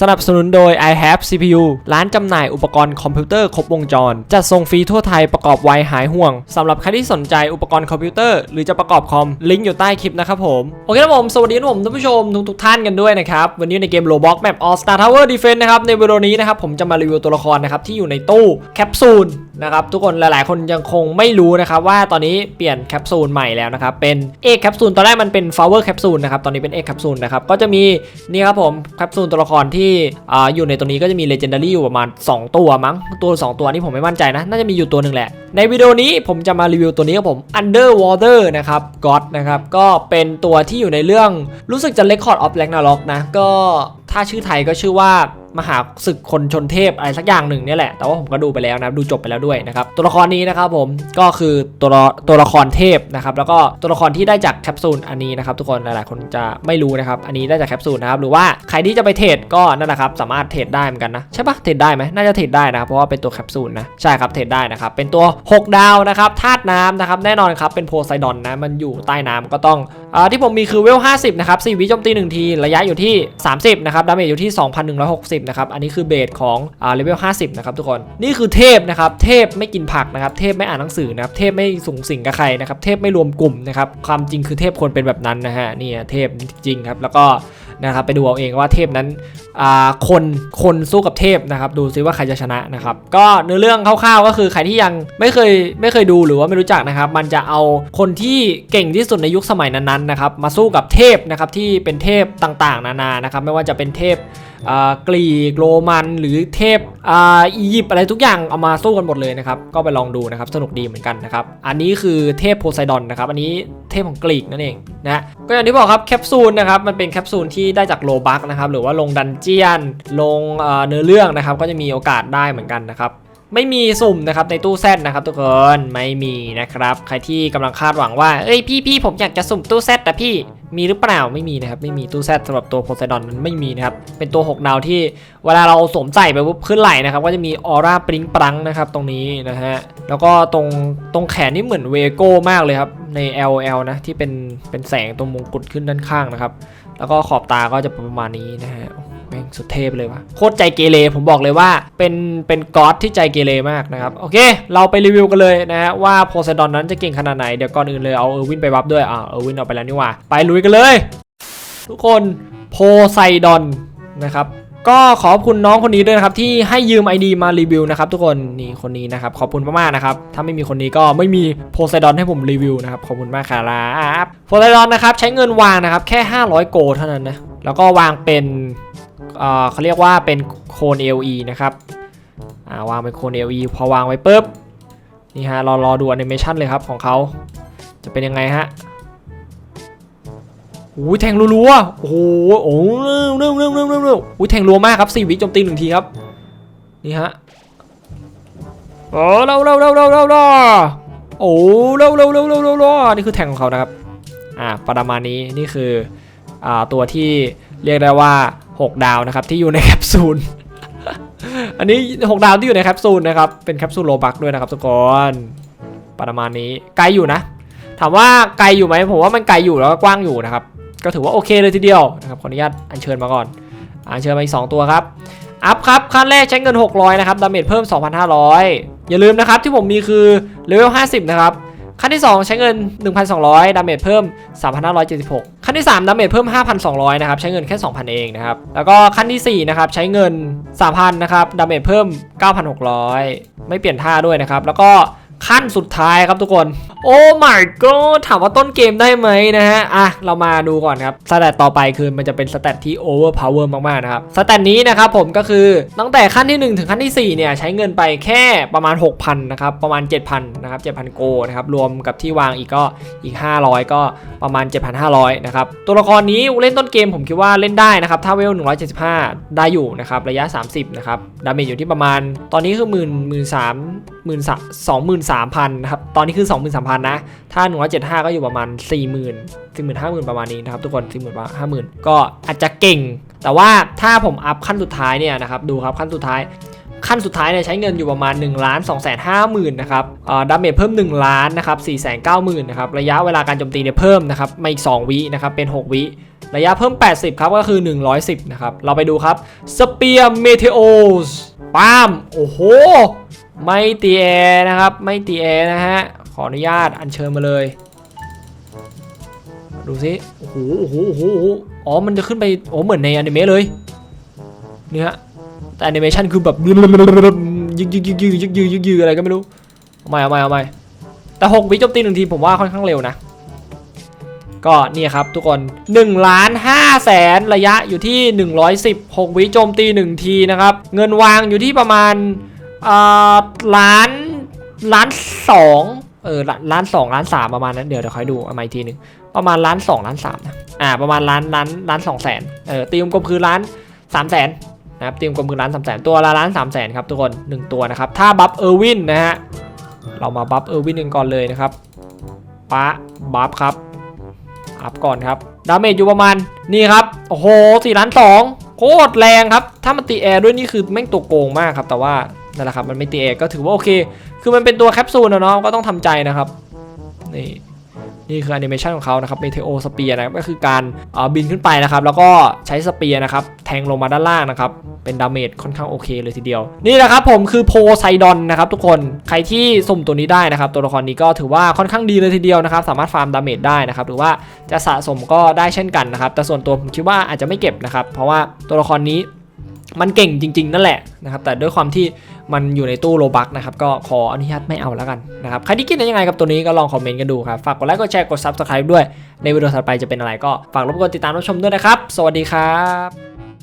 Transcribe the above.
สนับสนุนโดย i have CPU ร้านจำหน่ายอุปกรณ์คอมพิวเตอร์ครบวงจร จัดส่งฟรีทั่วไทยประกอบไวหายห่วงสำหรับใครที่สนใจอุปกรณ์คอมพิวเตอร์หรือจะประกอบคอม ลิงก์อยู่ใต้คลิปนะครับผม โอเคครับผม สวัสดีครับผมท่านผู้ชมทุกทุกท่านกันด้วยนะครับ วันนี้ในเกม Roblox Map All Star Tower Defense นะครับ ในวิดีโอนี้นะครับผมจะมารีวิวตัวละครนะครับที่อยู่ในตู้แคปซูล นะครับทุกคนหลายๆ คนยังคงไม่รู้นะครับว่าตอนนี้เปลี่ยนแคปซูลใหม่แล้วนะครับเป็นเอกแคปซูลตอนแรกมันเป็น flower แคปซูลนะครับตอนนี้เป็นเอกแคปซูลนะครับก็จะมีนี่ครับผมแคปซูลตัวละครที่ออยู่ในตัวนี้ก็จะมี legendary อยู่ประมาณ 2 ตัวมั้งตัว 2 ตัวนี้ผมไม่มั่นใจนะ น่าจะมีอยู่ตัวหนึ่งแหละ ในวิดีโอนี้ผมจะมารีวิวตัวนี้ครับผม underwater นะครับ god นะครับก็เป็นตัวที่อยู่ในเรื่องรู้สึกจะ record of ragnarok นะก็ถ้าชื่อไทยก็ชื่อว่า มหาศึกคนชนเทพอะไรสักอย่างหนึ่งเนี่ยแหละ แต่ว่าผมก็ดูไปแล้วนะดูจบไปแล้วด้วยนะครับตัวละครนี้นะครับผมก็คือตัวตัวละครเทพนะครับแล้วก็ตัวละครที่ได้จากแคปซูลอันนี้นะครับทุกคนหลายๆคนจะไม่รู้นะครับอันนี้ได้จากแคปซูลนะครับหรือว่าใครที่จะไปเทรดก็นั่นแหละครับสามารถเทรดได้เหมือนกันนะใช่ปะเทรดได้ไหมน่าจะเทรดได้นะครับเพราะว่าเป็นตัวแคปซูลนะใช่ครับเทรดได้นะครับเป็นตัว 6 ดาวนะครับธาตุน้ำนะครับแน่นอนครับเป็นโพไซดอนนะมันอยู่ใต้น้ำก็ต้องอ่าที่ผมมีคือเวล 50 นะครับ4วิโจมตี 1 ที ระยะอยู่ที่ 30 นะครับ ดาเมจอยู่ที่ 2,160นะครับอันนี้คือเบสของอ่าเลเวล50นะครับทุกคนนี่คือเทพนะครับเทพไม่กินผักนะครับเทพไม่อ่านหนังสือนะครับเทพไม่สูงสิงกับใครนะครับเทพไม่รวมกลุ่มนะครับความจริงคือเทพควรเป็นแบบนั้นนะฮะนี่เทพจริงครับแล้วก็นะครับไปดูเอาเองว่าเทพนั้นอ่าคนคนสู้กับเทพนะครับดูซิว่าใครจะชนะนะครับก็เนื้อเรื่องคร่าวๆก็คือใครที่ยังไม่เคยไม่เคยดูหรือว่าไม่รู้จักนะครับ มันจะเอาคนที่เก่งที่สุดในยุคสมัยนั้นๆนะครับมาสู้กับเทพนะครับที่เป็นเทพต่างๆ นานานะครับไม่ว่าจะเป็นเทพ กรีกโรมันหรือเทพอียิปต์อะไรทุกอย่างเอามาสู้กันหมดเลยนะครับ ก็ไปลองดูนะครับสนุกดีเหมือนกันนะครับ อันนี้คือเทพโพไซดอนนะครับ อันนี้เทพของกรีกนั่นเองนะก็อย่างที่บอกครับแคปซูลนะครับมันเป็นแคปซูลที่ได้จากโลบักนะครับหรือว่าลงดันเจียนลงเนื้อเรื่องนะครับก็จะมีโอกาสได้เหมือนกันนะครับ ไม่มีสุ่มนะครับในตู้แซดนะครับทุกคนไม่มีนะครับใครที่กำลังคาดหวังว่าเอ้ยพี่พี่ผมอยากจะสุ่มตู้แซดแต่พี่มีหรือเปล่าไม่มีนะครับไม่มีตู้แซดสำหรับตัวโพไซดอนมันไม่มีนะครับเป็นตัว 6 ดาวที่เวลาเราสวมใส่ไปปุ๊บขึ้นไหล่นะครับก็จะมีออร่าปริ้งปรังนะครับตรงนี้นะฮะแล้วก็ตรงตรงแขนนี่เหมือนเวโก้มากเลยครับใน LL นะที่เป็นเป็นแสงตรงมงกุฎขึ้นด้านข้างนะครับแล้วก็ขอบตาก็จะประมาณนี้นะฮะโอ้โม่งสุดเทพเลยวะโคตรใจเกเรผมบอกเลยว่าเป็นเป็นก๊อตที่ใจเกเรมากนะครับ โอเค เราไปรีวิวกันเลยนะฮะว่าโพไซดอนนั้นจะเก่งขนาดไหน เดี๋ยวก่อนอื่นเลยเอาเออร์วินไปบัฟด้วยอ่าเออร์วินเอาไปแล้วนี่ว่าไปลุยกันเลย ทุกคนโพไซดอนนะครับก็ขอบคุณน้องคนนี้ด้วยนะครับที่ให้ยืม ID มารีวิวนะครับทุกคนนี่คนนี้นะครับขอบคุณมากๆนะครับถ้าไม่มีคนนี้ก็ไม่มีโพไซดอนให้ผมรีวิวนะครับขอบคุณมากครับโพไซดอนนะครับใช้เงินวางนะครับแค่ 500 โกลเท่านั้นนะแล้วก็วางเป็น เขาเรียกว่าเป็นโคน LE นะครับาวางเป็นโคน LE พอวางไว้ปุ๊บนี่ฮะรอรอดูแอนิเมชันเลยครับของเขาจะเป็นยังไงฮะโอ้ยแทงรัวๆโอ้โหโอ้เร็วเร็วเร็วเร็วเร็วโอ้ยแทงรัวมากครับสี่วิโจมตีหนึ่งทีครับนี่ฮะโอ้เร็วเร็วเร็วเร็วเร็วเร็วโอ้เร็วเร็วเร็วเร็วเร็วเร็วนี่คือแทงของเขานะครับอ่าประมาณนี้นี่คืออ่าตัวที่เรียกได้ว่า 6 ดาวนะครับที่อยู่ในแคปซูล อันนี้ 6 ดาวที่อยู่ในแคปซูลนะครับ เป็นแคปซูลโลบักด้วยนะครับทุกคนประมาณนี้ไกลอยู่นะ ถามว่าไกลอยู่ไหมผมว่ามันไกลอยู่แล้วก็กว้างอยู่นะครับ ก็ถือว่าโอเคเลยทีเดียวนะครับขออนุญาตอัญเชิญมาก่อน อัญเชิญมาอีก 2 ตัวครับ อัพครับขั้นแรกใช้เงิน 600 นะครับ ดาเมจเพิ่ม 2,500 อย่าลืมนะครับที่ผมมีคือเลเวล 50 นะครับ ขั้นที่ 2 ใช้เงิน 1,200 ดาเมจเพิ่ม 3,576 ขั้นที่ 3 ดาเมจเพิ่ม 5,200 นะครับ ใช้เงินแค่ 2,000 เองนะครับ แล้วก็ขั้นที่ 4 นะครับ ใช้เงิน 3,000 นะครับ ดาเมจเพิ่ม 9,600 ไม่เปลี่ยนท่าด้วยนะครับ แล้วก็ขั้นสุดท้ายครับทุกคน โอ้ my god ถามว่าต้นเกมได้ไหมนะฮะ อะ เรามาดูก่อนครับ สแตทต่อไปคือมันจะเป็นสแตทที่ overpower มากๆนะครับ สแตทนี้นะครับผมก็คือตั้งแต่ขั้นที่ 1 ถึงขั้นที่ 4 เนี่ย ใช้เงินไปแค่ประมาณ 6,000 นะครับ ประมาณ 7,000 นะครับ 7,000 โกนะครับ รวมกับที่วางอีกก็อีก 500 ก็ประมาณ 7,500 นะครับ ตัวละครนี้เล่นต้นเกมผมคิดว่าเล่นได้นะครับ ถ้าเวล 175 ได้อยู่นะครับ ระยะ 30 นะครับ ดาเมจอยู่ที่ประมาณ ตอนนี้คือหมื่นหมื่นสามหมื่นสองหมื่นสามพันนะครับ ตอนนี้คือสองหมื่นสามพันนะ ถ้าหนึ่งร้อยเจ็ดห้าก็อยู่ประมาณสี่หมื่นสี่หมื่นห้าหมื่นประมาณนี้นะครับทุกคนสี่หมื่นห้าหมื่นก็อาจจะเก่ง แต่ว่าถ้าผมอัพขั้นสุดท้ายเนี่ยนะครับดูครับขั้นสุดท้ายขั้นสุดท้ายเนี่ยใช้เงินอยู่ประมาณ1ล้าน2 5 0 0 0 0นะครับเอ่อดาเมจเพิ่ม 1 ล้านนะครับ4 9 0 0 0 0นะครับระยะเวลาการโจมตีเนี่ยเพิ่มนะครับมาอีก 2 วินะครับเป็น 6 วิ ระยะเพิ่ม 80 ครับก็คือ 110 นะครับ เราไปดูครับสเปียร์เมเทโอสปาม โอ้โห ไม่ตีแอร์นะครับ ไม่ตีแอร์นะฮะ ขออนุญาตอัญเชิญมาเลย ดูสิโอ้โหโอ้โหโอ้โหอ๋อ มันจะขึ้นไปโอ้เหมือนในอนิเมะเลย เนี่ยแต่แอนิเมชันคือแบบยึกยึกยึกยึกยึกยึกยึกยึกอะไรก็ไม่รู้เอาใหม่เอาใหม่เอาใหม่แต่6วิโจมตีหนึ่งทีผมว่าค่อนข้างเร็วนะ ก็นี่ครับทุกคน1ล้าน5แสนระยะอยู่ที่ 110 6วิโจมตี 1 ทีนะครับ เงินวางอยู่ที่ประมาณล้านล้านสอง เออล้านสองล้านสามประมาณนั้นเดี๋ยวเดี๋ยวคอยดูเอามาอีกทีหนึ่งประมาณล้านสองล้านสามนะอ่าประมาณล้านล้านล้านสองแสนเออตีมกลมคือล้านสามแสนนะครับตีมกลมคือล้านสามแสนตัวละล้านสามแสนครับทุกคนหนึ่งตัวนะครับถ้าบัฟเออร์วินนะฮะเรามาบัฟเออร์วินกันก่อนเลยนะครับปะบัฟครับอัพก่อนครับดาเมจอยู่ประมาณนี่ครับโอ้โหสี่ล้านสองโคตรแรงครับถ้ามันตีแอร์ด้วยนี่คือแม่งตัวโกงมากครับแต่ว่านั่นแหละครับมันไม่ตีแอร์ก็ถือว่าโอเค คือมันเป็นตัวแคปซูลนะเนาะก็ต้องทำใจนะครับนี่นี่คือแอนิเมชันของเขานะครับเมเทโอสเปียนะก็คือการบินขึ้นไปนะครับ แล้วก็ใช้สเปียนะครับ แทงลงมาด้านล่างนะครับ เป็นดาเมจค่อนข้างโอเคเลยทีเดียว นี่แหละครับผมคือโพไซดอนนะครับทุกคนใครที่สุ่มตัวนี้ได้นะครับ ตัวละครนี้ก็ถือว่าค่อนข้างดีเลยทีเดียวนะครับ สามารถฟาร์มดาเมจได้นะครับ หรือว่าจะสะสมก็ได้เช่นกันนะครับ แต่ส่วนตัวผมคิดว่าอาจจะไม่เก็บนะครับ เพราะว่าตัวละครนี้ มันเก่งจริง ๆ นั่นแหละนะครับแต่ด้วยความที่มันอยู่ในตู้โลบักนะครับก็ขออนุญาตไม่เอาแล้วกันนะครับใครที่คิดยังไงกับตัวนี้ก็ลองคอมเมนต์กันดูครับ ฝากกดไลค์กดแชร์กด Subscribe ด้วยในวิดีโอถัดไปจะเป็นอะไรก็ฝากรบกวนติดตามรับชมด้วยนะครับ สวัสดีครับ